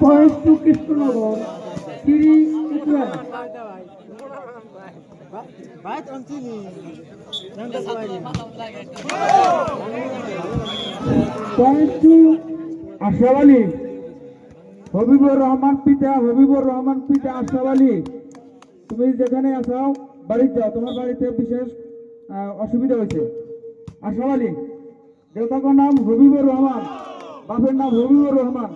Forest Krishnanagar Habibur Rahman পিতা হবিবুর রহমান পিতা আশরাফ আলী তুমি যেখানে আসাও বাড়িতে যাও তোমার বাড়িতে বিশেষ অসুবিধা হয়েছে। আশরাফ আলী দেবতার নাম হবিবুর রহমান। বাপের নাম হবিবুর রহমান।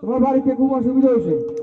তোমার বাড়িতে খুব অসুবিধা হয়েছে।